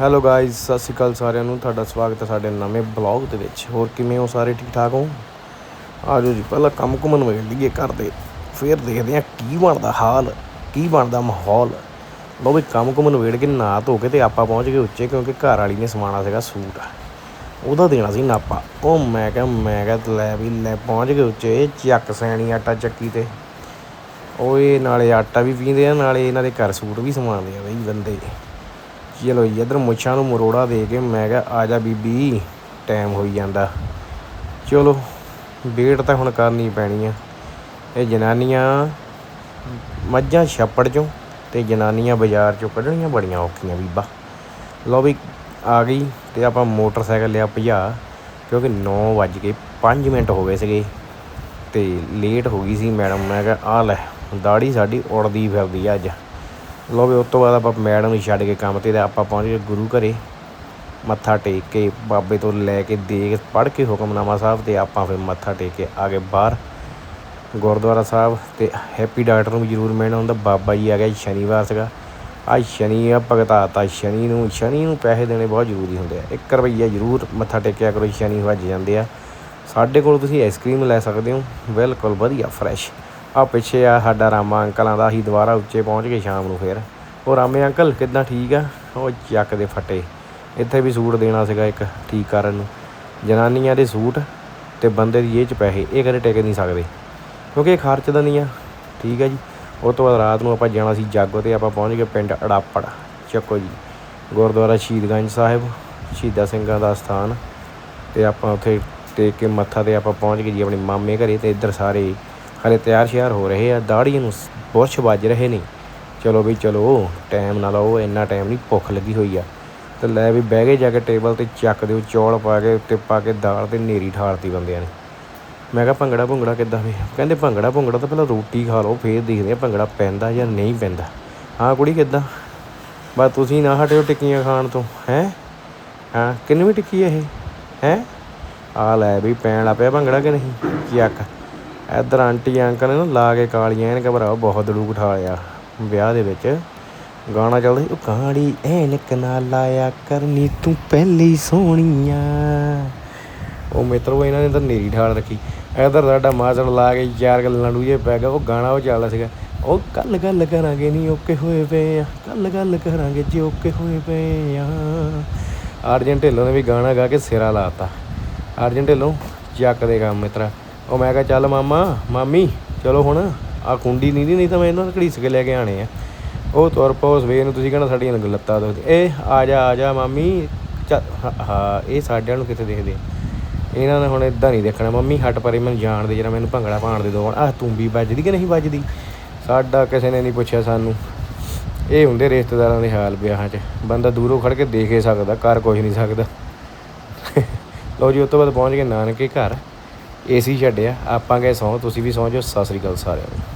Hello guys ਸਤਿ ਸ਼੍ਰੀ ਅਕਾਲ ਸਾਰਿਆਂ ਨੂੰ। ਤੁਹਾਡਾ ਸਵਾਗਤ ਹੈ ਸਾਡੇ ਨਵੇਂ ਬਲੌਗ ਦੇ ਵਿੱਚ। ਹੋਰ ਕਿਵੇਂ ਹੋ ਸਾਰੇ? ਠੀਕ ਠਾਕ ਹੋ? ਆਜੋ ਜੀ, ਪਹਿਲਾਂ ਕੰਮ ਕੁਮਨ ਵੇਖ ਲਈਏ ਘਰ ਦੇ। ਫਿਰ ਦੇਖਦੇ ਹਾਂ ਕੀ ਬਣਦਾ ਹਾਲ, ਕੀ ਬਣਦਾ ਮਾਹੌਲ। ਲੋ ਵੀ ਕੰਮ ਕੁਮਨ ਵੇੜ ਕੇ ਨਾ ਧੋ ਕੇ ਤੇ ਆਪਾਂ ਪਹੁੰਚ ਗਏ ਉੱਚੇ ਕਿਉਂਕਿ ਘਰ ਵਾਲੀ ਨੇ ਸਮਾਣਾ ਸੀਗਾ ਸੂਟ। ਉਹਦਾ ਦੇਣਾ ਸੀ ਨਾਪਾ। ਉਹ ਮੈਂ ਕਿਹਾ ਮੈਂ ਕਿਹਾ ਲੈ ਵੀ ਲੈ, ਪਹੁੰਚ ਗਏ ਉੱਚੇ। ਚੱਕ ਸੈਣੀ ਆਟਾ ਚੱਕੀ ਤੇ। ਓਏ ਨਾਲੇ ਆਟਾ ਵੀ ਪੀਂਦੇ ਆ, ਨਾਲੇ ਇਹਨਾਂ ਦੇ ਘਰ ਸੂਟ ਵੀ ਸਮਾਉਂਦੇ ਆ ਬਈ ਬੰਦੇ। ਚਲੋ ਜੀ ਇੱਧਰ ਮੁੱਛਾਂ ਨੂੰ ਮਰੋੜਾ ਦੇ ਕੇ ਮੈਂ ਕਿਹਾ, ਆ ਜਾ ਬੀਬੀ ਟਾਈਮ ਹੋਈ ਜਾਂਦਾ। ਚਲੋ ਵੇਟ ਤਾਂ ਹੁਣ ਕਰਨੀ ਪੈਣੀ ਆ। ਇਹ ਜਨਾਨੀਆਂ ਮੱਝਾਂ ਛੱਪੜ ਚੋਂ ਤੇ ਜਨਾਨੀਆਂ ਬਾਜ਼ਾਰ ਚੋਂ ਕੱਢਣੀਆਂ ਬੜੀਆਂ ਔਖੀਆਂ ਬੀਬਾ। ਲਓ ਵੀ, ਆ ਗਈ ਤੇ ਆਪਾਂ ਮੋਟਰਸਾਈਕਲ ਲਿਆ ਭਜਾ, ਕਿਉਂਕਿ 9 ਵੱਜ ਕੇ 5 ਮਿੰਟ ਹੋ ਗਏ ਸੀਗੇ ਤੇ ਲੇਟ ਹੋ ਗਈ ਸੀ ਮੈਡਮ। ਮੈਂ ਕਿਹਾ ਆ ਲੈ ਦਾੜੀ ਸਾਡੀ ਉੜਦੀ ਫਿਰਦੀ ਆ ਅੱਜ। ਲਓ ਵੀ, ਉਸ ਤੋਂ ਬਾਅਦ ਆਪਾਂ ਮੈਡਮ ਨੂੰ ਛੱਡ ਕੇ ਕੰਮ ਤੇ ਤੇ ਆਪਾਂ ਪਹੁੰਚ ਗਏ ਗੁਰੂ ਘਰੇ। ਮੱਥਾ ਟੇਕ ਕੇ ਬਾਬੇ ਤੋਂ ਲੈ ਕੇ ਦੇਗ ਪੜ੍ਹ ਕੇ ਹੁਕਮਨਾਮਾ ਸਾਹਿਬ ਤੇ ਆਪਾਂ ਫਿਰ ਮੱਥਾ ਟੇਕ ਕੇ ਆ ਗਏ ਬਾਹਰ। ਗੁਰਦੁਆਰਾ ਸਾਹਿਬ ਤੇ ਹੈਪੀ ਡਾਕਟਰ ਨੂੰ ਜ਼ਰੂਰ ਮਿਲਣਾ ਹੁੰਦਾ। ਬਾਬਾ ਜੀ ਆ ਗਿਆ ਸ਼ਨੀਵਾਰ ਸੀਗਾ। ਅੱਜ ਸ਼ਨੀ ਆ, ਭਗਤਾਤਾ ਸ਼ਨੀ ਨੂੰ ਸ਼ਨੀ ਨੂੰ ਪੈਸੇ ਦੇਣੇ ਬਹੁਤ ਜ਼ਰੂਰੀ ਹੁੰਦੇ ਆ। 1 ਰੁਪਈਆ ਜ਼ਰੂਰ ਮੱਥਾ ਟੇਕਿਆ ਕਰੋ ਸ਼ਨੀ ਵੱਜ ਜਾਂਦੇ ਆ। ਸਾਡੇ ਕੋਲ ਤੁਸੀਂ ਆਈਸਕ੍ਰੀਮ ਲੈ ਸਕਦੇ ਹੋ। ਬਿਲਕੁਲ ਵਧੀਆ ਫਰੈਸ਼ ਆ ਪਿੱਛੇ ਆ ਸਾਡਾ ਰਾਮਾ ਅੰਕਲਾਂ ਦਾ, ਅਸੀਂ ਦੁਬਾਰਾ ਉੱਚੇ ਪਹੁੰਚ ਗਏ ਸ਼ਾਮ ਨੂੰ ਫੇਰ। ਉਹ ਰਾਮੇ ਅੰਕਲ, ਕਿੱਦਾਂ ਠੀਕ ਆ? ਉਹ ਚੱਕ ਦੇ ਫੱਟੇ। ਇੱਥੇ ਵੀ ਸੂਟ ਦੇਣਾ ਸੀਗਾ ਇੱਕ ਠੀਕ ਕਰਨ ਨੂੰ। ਜਨਾਨੀਆਂ ਦੇ ਸੂਟ ਤੇ ਬੰਦੇ ਦੀ ਇਹ ਚ ਪੈਸੇ, ਇਹ ਕਦੇ ਟਿਕ ਨਹੀਂ ਸਕਦੇ। ਕਿਉਂਕਿ ਇਹ ਖਰਚ ਦਾ ਠੀਕ ਆ ਜੀ। ਉਹ ਤੋਂ ਬਾਅਦ ਰਾਤ ਨੂੰ ਆਪਾਂ ਜਾਣਾ ਸੀ ਜਾਗੋ ਤੇ, ਆਪਾਂ ਪਹੁੰਚ ਗਏ ਪਿੰਡ ਅੜਾਪੜ। ਚੱਕੋ ਜੀ। ਗੁਰਦੁਆਰਾ ਸ਼ਹੀਦਗੰਜ ਸਾਹਿਬ, ਸ਼ਹੀਦਾਂ ਸਿੰਘਾਂ ਦਾ ਸਥਾਨ। ਤੇ ਆਪਾਂ ਉੱਥੇ ਟੇਕ ਕੇ ਮੱਥਾ ਤੇ ਆਪਾਂ ਪਹੁੰਚ ਗਏ ਜੀ ਆਪਣੇ ਮਾਮੇ ਘਰੇ ਤੇ ਇੱਧਰ ਸਾਰੇ। ਹਲੇ ਤਿਆਰ ਸ਼ਿਆਰ ਹੋ ਰਹੇ ਆ ਦਾੜੀਆਂ ਨੂੰ ਬੁਰਸ਼ ਵੱਜ ਰਹੇ ਨੇ। ਚਲੋ ਵੀ ਚਲੋ ਟਾਈਮ ਨਾ ਲਾਓ, ਇੰਨਾ ਟਾਈਮ ਨਹੀਂ ਭੁੱਖ ਲੱਗੀ ਹੋਈ ਆ। ਤੇ ਲੈ ਵੀ ਬਹਿ ਗਏ ਜਾ ਕੇ ਟੇਬਲ ਤੇ, ਚੱਕ ਦਿਓ, ਚੌਲ ਪਾ ਕੇ, ਉੱਤੇ ਪਾ ਕੇ ਦਾਲ ਤੇ ਨੇਰੀ ਠਾਲਤੀ ਬੰਦਿਆਂ ਨੇ। ਮੈਂ ਕਿਹਾ, ਭੰਗੜਾ ਭੁੰਗੜਾ ਕਿੱਦਾਂ ਵੇ? ਕਹਿੰਦੇ ਭੰਗੜਾ ਭੁੰਗੜਾ ਤਾਂ ਪਹਿਲਾਂ ਰੋਟੀ ਖਾ ਲਓ, ਫੇਰ ਦੇਖਦੇ ਆ ਭੰਗੜਾ ਪੈਂਦਾ ਜਾਂ ਨਹੀਂ ਪੈਂਦਾ। ਹਾਂ ਕੁੜੀ, ਕਿੱਦਾਂ? ਬਸ ਤੁਸੀਂ ਨਾ ਹਟਿਓ ਟਿੱਕੀਆਂ ਖਾਣ ਤੋਂ, ਹੈ? ਹਾਂ ਕਿੰਨਵੀਂ ਟਿੱਕੀ ਇਹ, ਹੈ? ਆ ਲੈ ਵੀ ਪੈਣ ਲੱਗ ਪਿਆ ਭੰਗੜਾ ਕਿ ਨਹੀਂ? ਚੱਕ ਇੱਧਰ ਆਂਟੀ ਅੰਕਲ ਨੇ ਨਾ ਲਾ ਕੇ ਕਾਲੀਆਂ ਐਨਕ ਭਰਾ ਬਹੁਤ ਦੜੂਕ ਉਠਾ ਲਿਆ ਵਿਆਹ ਦੇ ਵਿੱਚ। ਗਾਣਾ ਚੱਲਦਾ ਸੀ, ਉਹ ਕਾਲੀ ਐਨਕ ਨਾ ਲਾਇਆ ਕਰਨੀ ਤੂੰ ਪਹਿਲੀ ਸੋਹਣੀਆਂ। ਉਹ ਮਿੱਤਰੋ, ਇਹਨਾਂ ਨੇ ਤਾਂ ਨੇਰੀ ਠਾਲ ਰੱਖੀ। ਇਧਰ ਸਾਡਾ ਮਾਸੜ ਲਾ ਕੇ ਚਾਰ ਗੱਲਾਂ ਡੂਏ ਪੈ ਗਿਆ, ਉਹ ਗਾਣਾ ਉਹ ਚੱਲਦਾ ਸੀਗਾ, ਉਹ ਕੱਲ ਗੱਲ ਕਰਾਂਗੇ ਨਹੀਂ ਓਕੇ ਹੋਏ ਪਏ ਆ, ਕੱਲ ਗੱਲ ਕਰਾਂਗੇ ਜੇ ਓਕੇ ਹੋਏ ਪਏ ਆ। ਅਰਜਨ ਢਿੱਲੋਂ ਨੇ ਵੀ ਗਾਣਾ ਗਾ ਕੇ ਸਿਰਾ ਲਾਤਾ ਅਰਜਨ ਢਿੱਲੋਂ ਚੱਕ ਦੇ ਕੰਮ ਮਿੱਤਰਾ। ਉਹ ਮੈਂ ਕਿਹਾ, ਚੱਲ ਮਾਮਾ, ਮਾਮੀ, ਚਲੋ ਹੁਣ ਆ ਕੁੰਡੀ ਨਹੀਂ ਦੀ, ਨਹੀਂ ਤਾਂ ਮੈਂ ਇਹਨਾਂ ਨੂੰ ਘੜੀਸ ਕੇ ਲੈ ਕੇ ਆਣੇ ਆ। ਉਹ ਤੁਰ ਪਓ ਸਵੇਰ ਨੂੰ, ਤੁਸੀਂ ਕਹਿਣਾ ਸਾਡੀਆਂ ਲੱਤਾਂ ਦੁਖਦੀ। ਇਹ, ਆ ਜਾ ਆ ਜਾ ਮਾਮੀ, ਚੱਲ, ਹਾਂ- ਇਹ ਸਾਡਿਆਂ ਨੂੰ ਕਿੱਥੇ ਦੇਖਦੇ? ਇਹਨਾਂ ਨੇ ਹੁਣ ਇਦਾਂ ਨਹੀਂ ਦੇਖਣਾ। ਮੰਮੀ, ਹਟ ਪਰੇ, ਮੈਨੂੰ ਜਾਣ ਦੇ, ਜਰਾ ਮੈਨੂੰ ਭੰਗੜਾ ਪਾਣ ਦੇ ਦੋ। ਆਹ ਤੂੰ ਵੀ ਵੱਜਦੀ ਕਿ ਨਹੀਂ ਵੱਜਦੀ? ਸਾਡਾ ਕਿਸੇ ਨੇ ਨਹੀਂ ਪੁੱਛਿਆ ਸਾਨੂੰ। ਇਹ ਹੁੰਦੇ ਰਿਸ਼ਤੇਦਾਰਾਂ ਦੇ ਹਾਲ ਵਿਆਹਾਂ 'ਚ। ਬੰਦਾ ਦੂਰੋਂ ਖੜ ਕੇ ਦੇਖ ਹੀ ਸਕਦਾ, ਕਰ ਕੁਝ ਨਹੀਂ ਸਕਦਾ। ਲਓ ਜੀ, ਉਸ ਤੋਂ ਬਾਅਦ ਪਹੁੰਚ ਗਏ ਨਾਨਕੇ ਘਰ। ਏਸੀ ਛੱਡਿਆ ਆਪਾਂ ਗਏ ਸੌ ਤੁਸੀਂ ਵੀ ਸੌਂ ਜਾਓ ਸਤਿ ਸ੍ਰੀ ਅਕਾਲ ਸਾਰਿਆਂ ਨੂੰ।